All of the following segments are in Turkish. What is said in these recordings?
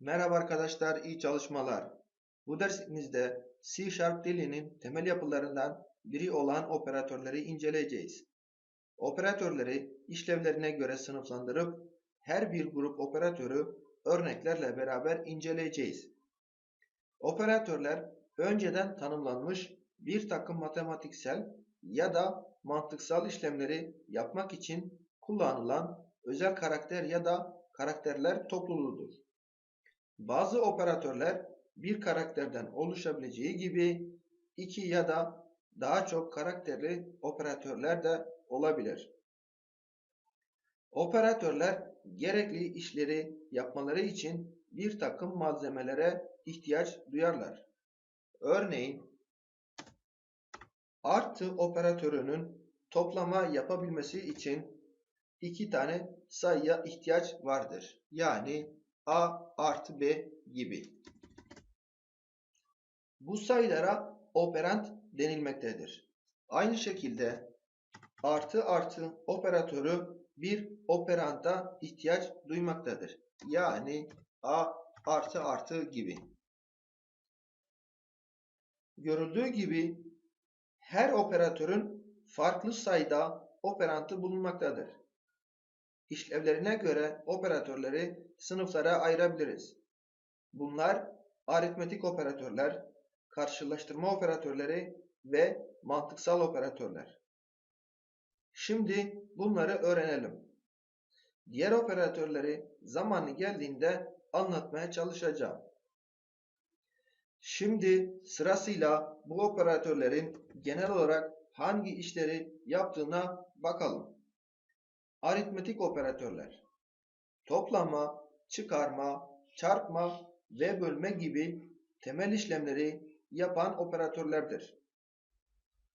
Merhaba arkadaşlar, iyi çalışmalar. Bu dersimizde C Sharp dilinin temel yapılarından biri olan operatörleri inceleyeceğiz. Operatörleri işlevlerine göre sınıflandırıp her bir grup operatörü örneklerle beraber inceleyeceğiz. Operatörler önceden tanımlanmış bir takım matematiksel ya da mantıksal işlemleri yapmak için kullanılan özel karakter ya da karakterler topluluğudur. Bazı operatörler bir karakterden oluşabileceği gibi iki ya da daha çok karakterli operatörler de olabilir. Operatörler gerekli işleri yapmaları için bir takım malzemelere ihtiyaç duyarlar. Örneğin artı operatörünün toplama yapabilmesi için iki tane sayıya ihtiyaç vardır. Yani a artı b gibi. Bu sayılara operant denilmektedir. Aynı şekilde artı artı operatörü bir operanta ihtiyaç duymaktadır. Yani a artı artı gibi. Görüldüğü gibi her operatörün farklı sayıda operantı bulunmaktadır. İşlevlerine göre operatörleri sınıflara ayırabiliriz. Bunlar aritmetik operatörler, karşılaştırma operatörleri ve mantıksal operatörler. Şimdi bunları öğrenelim. Diğer operatörleri zamanı geldiğinde anlatmaya çalışacağım. Şimdi sırasıyla bu operatörlerin genel olarak hangi işleri yaptığına bakalım. Aritmetik operatörler toplama, çıkarma, çarpma ve bölme gibi temel işlemleri yapan operatörlerdir.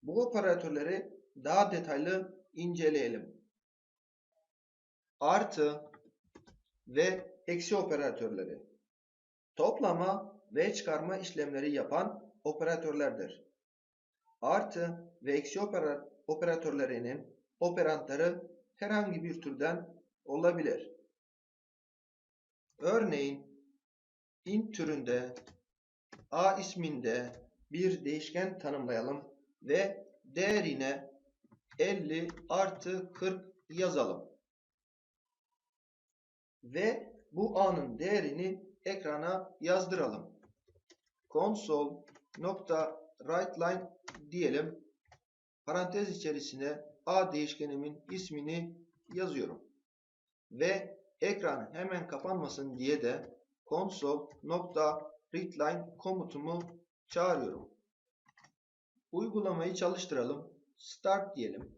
Bu operatörleri daha detaylı inceleyelim. Artı ve eksi operatörleri toplama ve çıkarma işlemleri yapan operatörlerdir. Artı ve eksi operatörlerinin operantları herhangi bir türden olabilir. Örneğin int türünde a isminde bir değişken tanımlayalım ve değerine 50 artı 40 yazalım. Ve bu a'nın değerini ekrana yazdıralım. Console nokta diyelim. Parantez içerisine a değişkenimin ismini yazıyorum. Ve ekran hemen kapanmasın diye de console.readline komutumu çağırıyorum. Uygulamayı çalıştıralım. Start diyelim.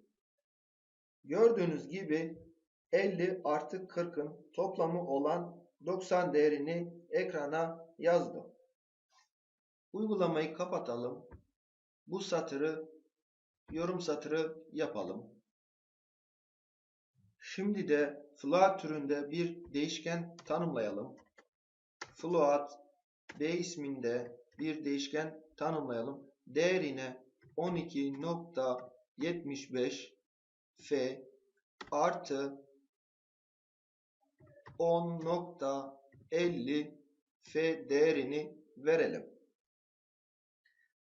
Gördüğünüz gibi 50 artı 40'ın toplamı olan 90 değerini ekrana yazdım. Uygulamayı kapatalım. Bu satırı yorum satırı yapalım. Şimdi de float türünde bir değişken tanımlayalım. Float b isminde bir değişken tanımlayalım. Değerine 12.75 f artı 10.50 f değerini verelim.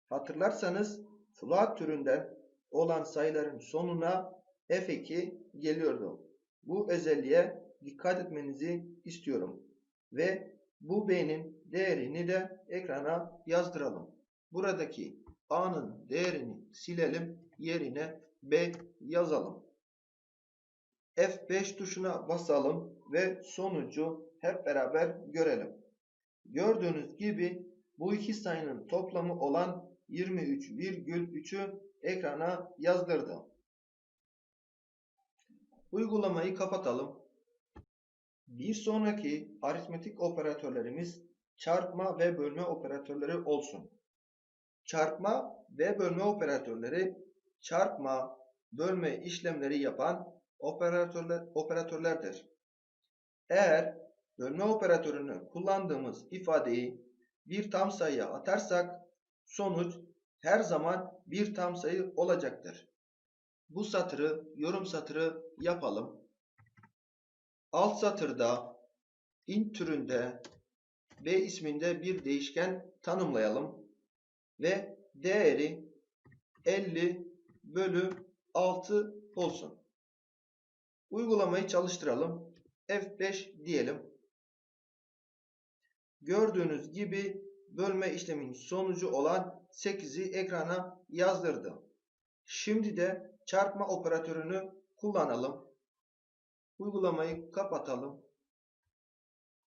Hatırlarsanız float türünden olan sayıların sonuna f2 geliyordu. Bu özelliğe dikkat etmenizi istiyorum. Ve bu b'nin değerini de ekrana yazdıralım. Buradaki a'nın değerini silelim. Yerine b yazalım. F5 tuşuna basalım ve sonucu hep beraber görelim. Gördüğünüz gibi bu iki sayının toplamı olan 23,3'ü ekrana yazdırdım. Uygulamayı kapatalım. Bir sonraki aritmetik operatörlerimiz çarpma ve bölme operatörleri olsun. Çarpma ve bölme operatörleri çarpma, bölme işlemleri yapan operatörler, operatörlerdir. Eğer bölme operatörünü kullandığımız ifadeyi bir tam sayıya atarsak sonuç her zaman bir tam sayı olacaktır. Bu satırı yorum satırı yapalım. Alt satırda int türünde B isminde bir değişken tanımlayalım ve değeri 50 bölü 6 olsun. Uygulamayı çalıştıralım. F5 diyelim. Gördüğünüz gibi bölme işleminin sonucu olan 8'i ekrana yazdırdım. Şimdi de çarpma operatörünü kullanalım. Uygulamayı kapatalım.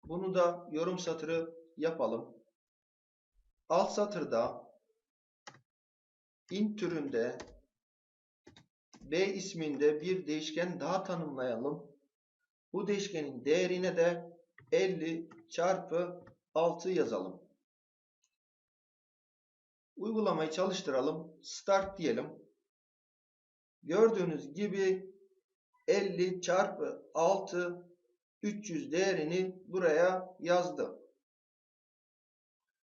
Bunu da yorum satırı yapalım. Alt satırda int türünde b isminde bir değişken daha tanımlayalım. Bu değişkenin değerine de 50 çarpı 6 yazalım. Uygulamayı çalıştıralım. Start diyelim. Gördüğünüz gibi 50 çarpı 6 300 değerini buraya yazdım.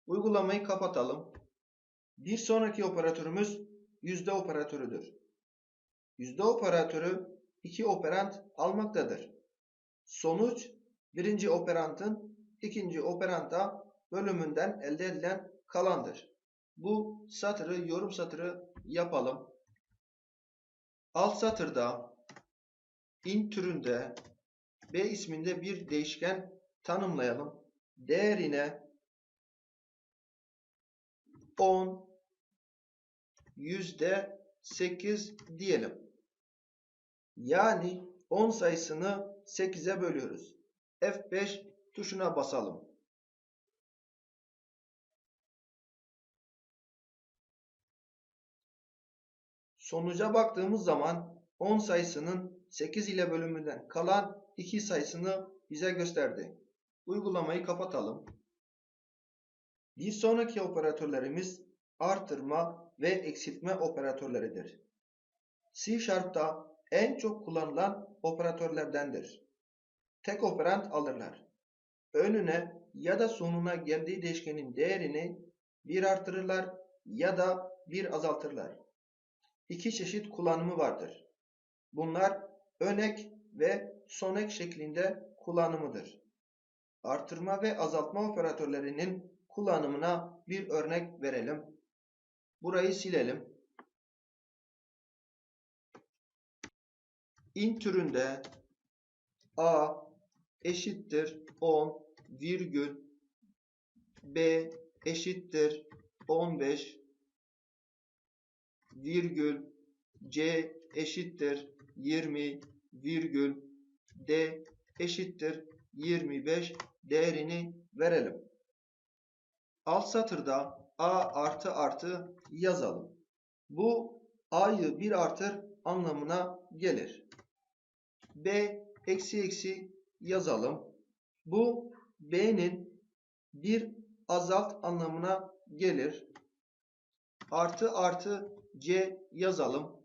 Uygulamayı kapatalım. Bir sonraki operatörümüz yüzde operatörüdür. Yüzde operatörü iki operant almaktadır. Sonuç birinci operantın ikinci operanta bölümünden elde edilen kalandır. Bu satırı yorum satırı yapalım. Alt satırda int türünde b isminde bir değişken tanımlayalım. Değerine 10 yüzde 8 diyelim. Yani 10 sayısını 8'e bölüyoruz. F5 tuşuna basalım. Sonuca baktığımız zaman 10 sayısının 8 ile bölümünden kalan 2 sayısını bize gösterdi. Uygulamayı kapatalım. Bir sonraki operatörlerimiz artırma ve eksiltme operatörleridir. C Sharp'ta en çok kullanılan operatörlerdendir. Tek operant alırlar. Önüne ya da sonuna geldiği değişkenin değerini bir artırırlar ya da bir azaltırlar. İki çeşit kullanımı vardır. Bunlar önek ve sonek şeklinde kullanımıdır. Artırma ve azaltma operatörlerinin kullanımına bir örnek verelim. Burayı silelim. int türünde a eşittir 10 virgül b eşittir 15 virgül c eşittir 20 virgül d eşittir 25 değerini verelim. Alt satırda a artı artı yazalım. Bu a'yı bir artır anlamına gelir. b eksi eksi yazalım. Bu b'nin bir azalt anlamına gelir. Artı artı c yazalım.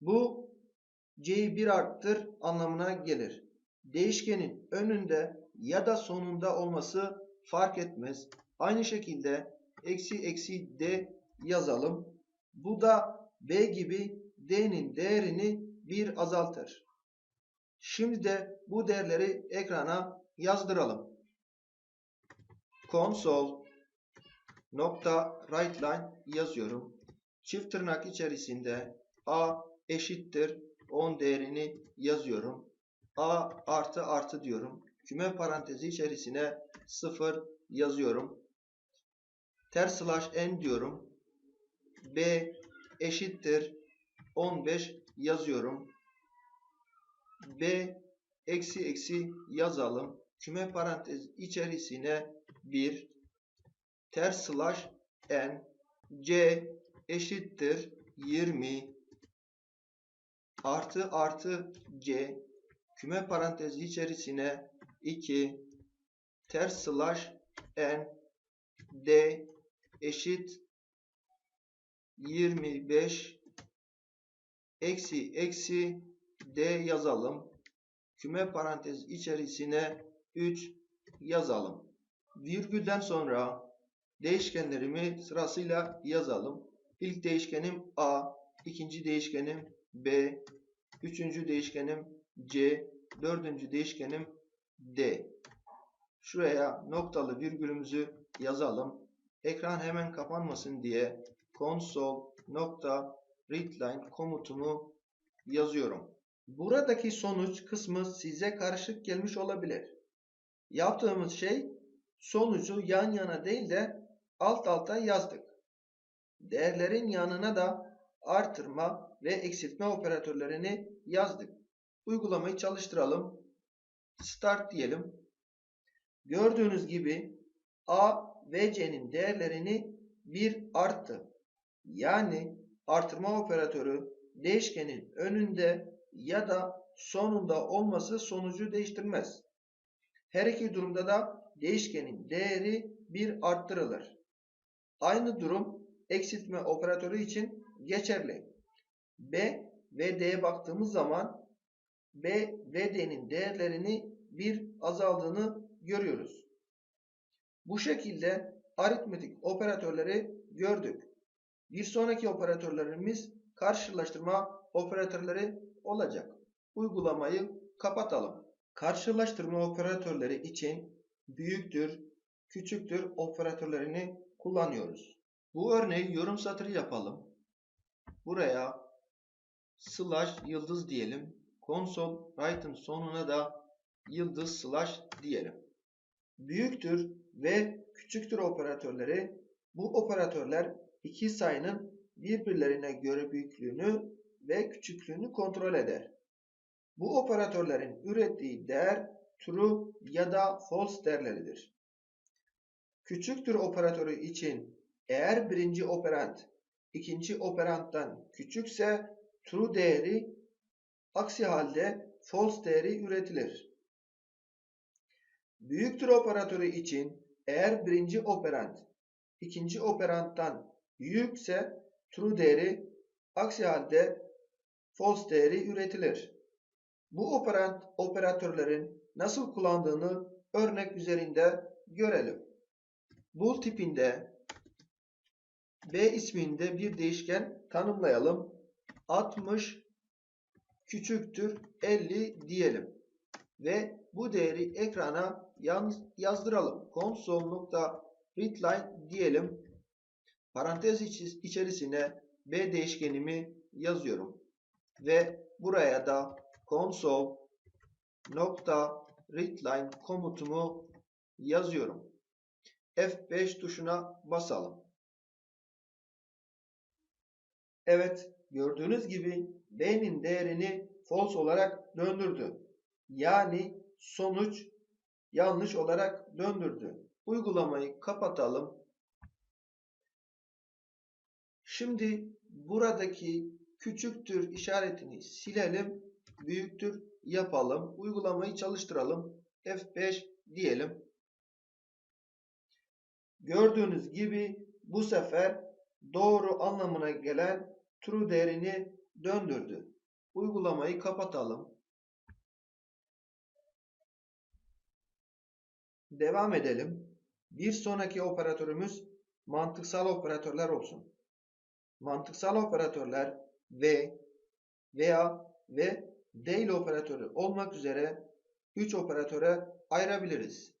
Bu c'yi bir arttır anlamına gelir. Değişkenin önünde ya da sonunda olması fark etmez. Aynı şekilde eksi eksi d yazalım. Bu da b gibi d'nin değerini bir azaltır. Şimdi de bu değerleri ekrana yazdıralım. Console nokta writeLine yazıyorum. Çift tırnak içerisinde a eşittir 10 değerini yazıyorum. a artı artı diyorum. Küme parantezi içerisine 0 yazıyorum. Ters slash n diyorum. b eşittir 15 yazıyorum. b eksi eksi yazalım. Küme parantez içerisine 1 ters slash n c eşittir 20 artı artı c küme parantezi içerisine 2 ters slash n d eşit 25 eksi eksi d yazalım. Küme parantez içerisine 3 yazalım. Virgülden sonra değişkenlerimi sırasıyla yazalım. İlk değişkenim a, ikinci değişkenim b, üçüncü değişkenim c, dördüncü değişkenim d. şuraya noktalı virgülümüzü yazalım. Ekran hemen kapanmasın diye console.readline komutumu yazıyorum. Buradaki sonuç kısmı size karışık gelmiş olabilir. Yaptığımız şey sonucu yan yana değil de alt alta yazdık. Değerlerin yanına da artırma ve eksiltme operatörlerini yazdık. Uygulamayı çalıştıralım. Start diyelim. Gördüğünüz gibi A ve C'nin değerlerini 1 arttı. Yani artırma operatörü değişkenin önünde ya da sonunda olması sonucu değiştirmez. Her iki durumda da değişkenin değeri 1 arttırılır. Aynı durum eksiltme operatörü için geçerli. B ve D'ye baktığımız zaman B ve D'nin değerlerini 1 azaldığını görüyoruz. Bu şekilde aritmetik operatörleri gördük. Bir sonraki operatörlerimiz karşılaştırma operatörleri olacak. Uygulamayı kapatalım. Karşılaştırma operatörleri için büyüktür, küçüktür operatörlerini kullanıyoruz. Bu örneği yorum satırı yapalım. Buraya slash yıldız diyelim. Console write'ın sonuna da yıldız slash diyelim. Büyüktür ve küçüktür operatörleri bu operatörler iki sayının birbirlerine göre büyüklüğünü ve küçüklüğünü kontrol eder. Bu operatörlerin ürettiği değer true ya da false değerleridir. Küçüktür operatörü için eğer birinci operand ikinci operanddan küçükse true değeri aksi halde false değeri üretilir. Büyüktür operatörü için eğer birinci operand ikinci operanddan büyükse true değeri aksi halde false değeri üretilir. Bu operand operatörlerin nasıl kullandığını örnek üzerinde görelim. Bool tipinde B isminde bir değişken tanımlayalım. 60 küçüktür 50 diyelim. Ve bu değeri ekrana yazdıralım. console.readline diyelim. Parantez içerisine B değişkenimi yazıyorum. Ve buraya da console.readline komutumu yazıyorum. F5 tuşuna basalım. Evet, gördüğünüz gibi B'nin değerini false olarak döndürdü. Yani sonuç yanlış olarak döndürdü. Uygulamayı kapatalım. Şimdi buradaki küçüktür işaretini silelim. Büyüktür yapalım. Uygulamayı çalıştıralım. F5 diyelim. Gördüğünüz gibi bu sefer doğru anlamına gelen true değerini döndürdü. Uygulamayı kapatalım. Devam edelim. Bir sonraki operatörümüz mantıksal operatörler olsun. Mantıksal operatörler ve veya ve değil operatörü olmak üzere 3 operatöre ayırabiliriz.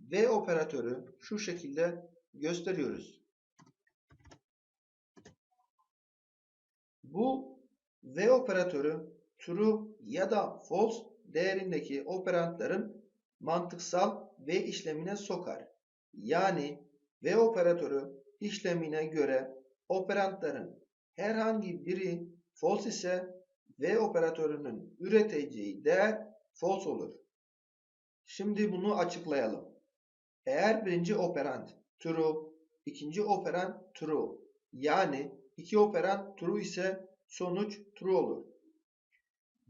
V operatörü şu şekilde gösteriyoruz. Bu V operatörü true ya da false değerindeki operantların mantıksal V işlemine sokar. Yani V operatörü işlemine göre operantların herhangi biri false ise V operatörünün üreteceği değer false olur. Şimdi bunu açıklayalım. Eğer birinci operand true, ikinci operand true yani iki operand true ise sonuç true olur.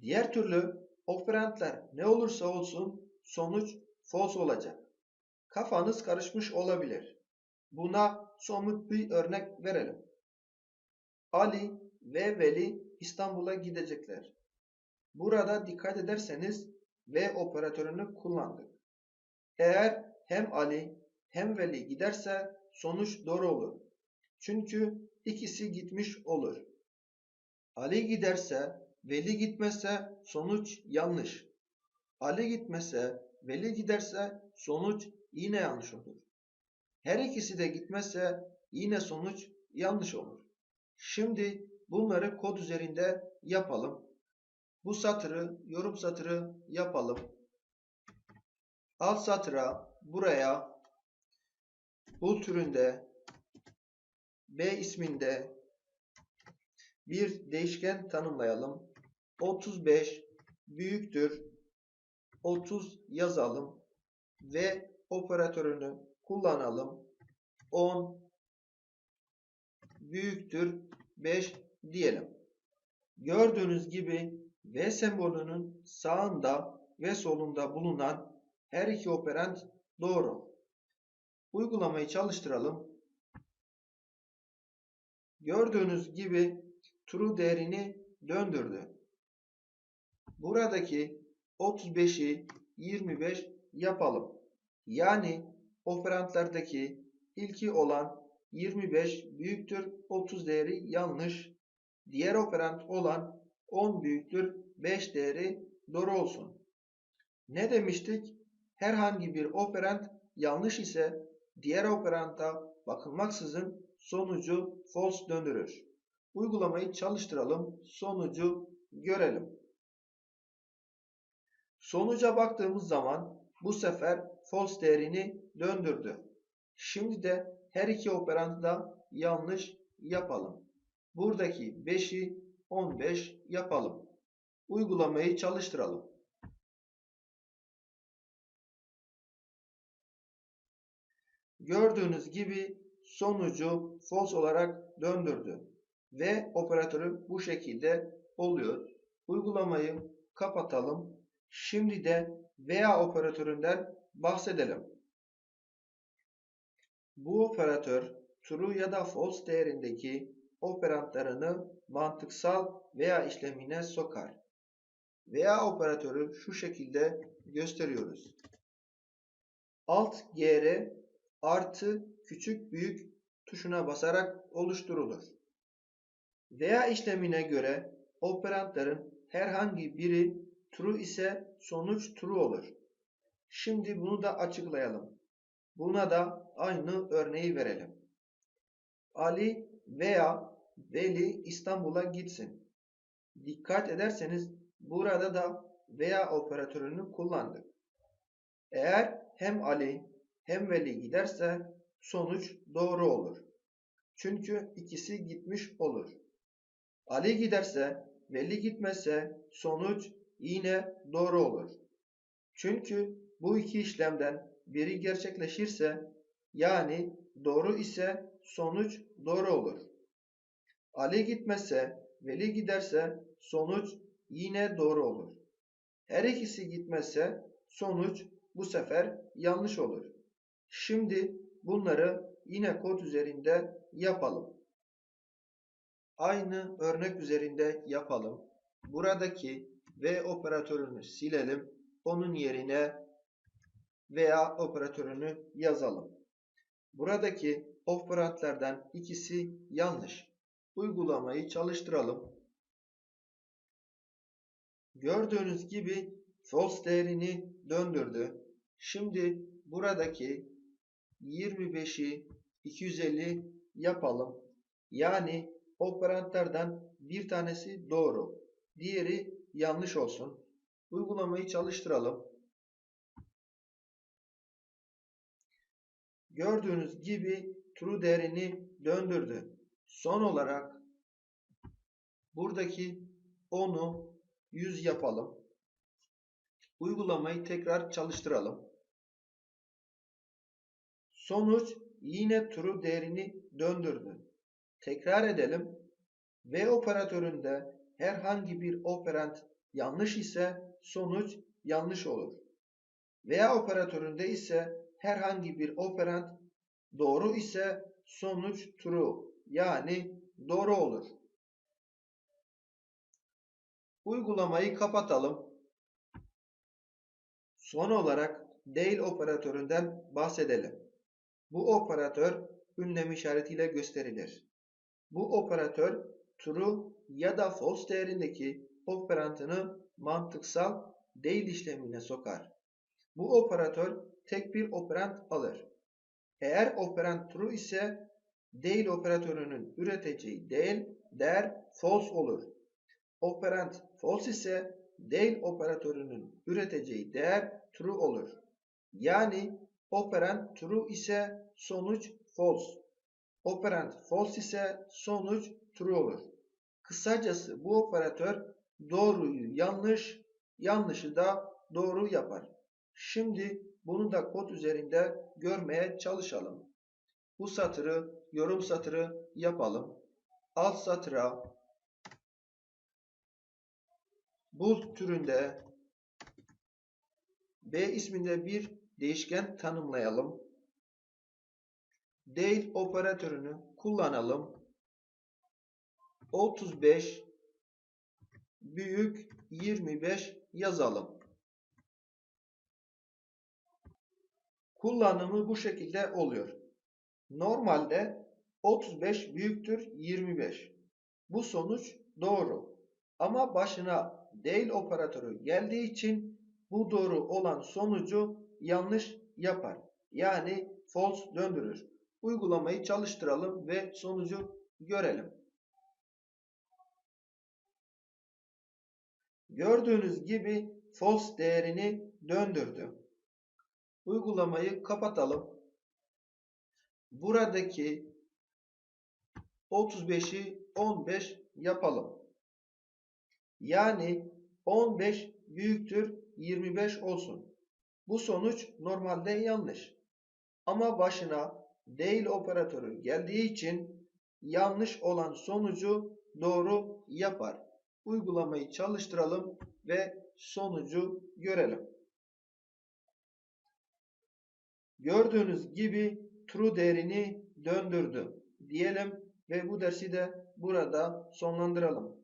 Diğer türlü operandlar ne olursa olsun sonuç false olacak. Kafanız karışmış olabilir. Buna somut bir örnek verelim. Ali ve Veli İstanbul'a gidecekler. Burada dikkat ederseniz V operatörünü kullandık. Eğer hem Ali hem Veli giderse sonuç doğru olur. Çünkü ikisi gitmiş olur. Ali giderse Veli gitmezse sonuç yanlış. Ali gitmese veli giderse sonuç yine yanlış olur. Her ikisi de gitmezse yine sonuç yanlış olur. Şimdi bunları kod üzerinde yapalım. Bu satırı yorum satırı yapalım. Alt satıra buraya bul türünde B isminde bir değişken tanımlayalım. 35 büyüktür 30 yazalım ve operatörünü kullanalım. 10 büyüktür 5 diyelim. Gördüğünüz gibi V sembolünün sağında ve solunda bulunan her iki operand doğru. Uygulamayı çalıştıralım. Gördüğünüz gibi true değerini döndürdü. Buradaki 35'i 25 yapalım. Yani operantlardaki ilki olan 25 büyüktür 30 değeri yanlış. Diğer operant olan 10 büyüktür 5 değeri doğru olsun. Ne demiştik? Herhangi bir operant yanlış ise diğer operanta bakılmaksızın sonucu false döndürür. Uygulamayı çalıştıralım. Sonucu görelim. Sonuca baktığımız zaman bu sefer false değerini döndürdü. Şimdi de her iki operantı da yanlış yapalım. Buradaki 5'i 15 yapalım. Uygulamayı çalıştıralım. Gördüğünüz gibi sonucu false olarak döndürdü. Ve operatörü bu şekilde oluyor. Uygulamayı kapatalım. Şimdi de veya operatöründen bahsedelim. Bu operatör true ya da false değerindeki operantlarını mantıksal veya işlemine sokar. Veya operatörü şu şekilde gösteriyoruz. Alt gr artı küçük büyük tuşuna basarak oluşturulur. Veya işlemine göre operantların herhangi biri true ise sonuç true olur. Şimdi bunu da açıklayalım. Buna da aynı örneği verelim. Ali veya Veli İstanbul'a gitsin. Dikkat ederseniz burada da veya operatörünü kullandık. Eğer hem Ali hem Veli giderse sonuç doğru olur. Çünkü ikisi gitmiş olur. Ali giderse Veli gitmezse sonuç yine doğru olur. Çünkü bu iki işlemden biri gerçekleşirse yani doğru ise sonuç doğru olur. Ali gitmezse Veli giderse sonuç yine doğru olur. Her ikisi gitmezse sonuç bu sefer yanlış olur. Şimdi bunları yine kod üzerinde yapalım. Aynı örnek üzerinde yapalım. Buradaki V operatörünü silelim. Onun yerine veya operatörünü yazalım. Buradaki operantlardan ikisi yanlış. Uygulamayı çalıştıralım. Gördüğünüz gibi false değerini döndürdü. Şimdi buradaki 25'i 250 yapalım. Yani operantlardan bir tanesi doğru. Diğeri yanlış olsun. Uygulamayı çalıştıralım. Gördüğünüz gibi true değerini döndürdü. Son olarak buradaki 10'u 100 yapalım. Uygulamayı tekrar çalıştıralım. Sonuç yine true değerini döndürdü. Tekrar edelim. V operatöründe herhangi bir operant yanlış ise sonuç yanlış olur. Veya operatöründe ise herhangi bir operant doğru ise sonuç true yani doğru olur. Uygulamayı kapatalım. Son olarak değil operatöründen bahsedelim. Bu operatör ünlem işaretiyle gösterilir. Bu operatör true ya da false değerindeki operantını mantıksal değil işlemine sokar. Bu operatör tek bir operand alır. Eğer operand true ise değil operatörünün üreteceği değil değer false olur. Operand false ise değil operatörünün üreteceği değer true olur. Yani operand true ise sonuç false. Operand false ise sonuç true olur. Kısacası bu operatör doğruyu yanlış, yanlışı da doğru yapar. Şimdi bunu da kod üzerinde görmeye çalışalım. Bu satırı yorum satırı yapalım. Alt satıra bu türünde B isminde bir değişken tanımlayalım. Değil operatörünü kullanalım. 35 büyük 25 yazalım. Kullanımı bu şekilde oluyor. Normalde 35 büyüktür 25. Bu sonuç doğru. Ama başına değil operatörü geldiği için bu doğru olan sonucu yanlış yapar. Yani false döndürür. Uygulamayı çalıştıralım ve sonucu görelim. Gördüğünüz gibi false değerini döndürdü. Uygulamayı kapatalım. Buradaki 35'i 15 yapalım. Yani 15 büyüktür 25 olsun. Bu sonuç normalde yanlış. Ama başına değil operatörü geldiği için yanlış olan sonucu doğru yapar. Uygulamayı çalıştıralım ve sonucu görelim. Gördüğünüz gibi true değerini döndürdü diyelim ve bu dersi de burada sonlandıralım.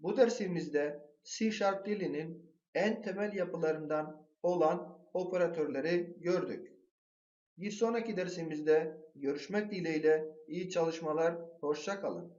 Bu dersimizde C Sharp dilinin en temel yapılarından olan operatörleri gördük. Bir sonraki dersimizde görüşmek dileğiyle iyi çalışmalar, hoşça kalın.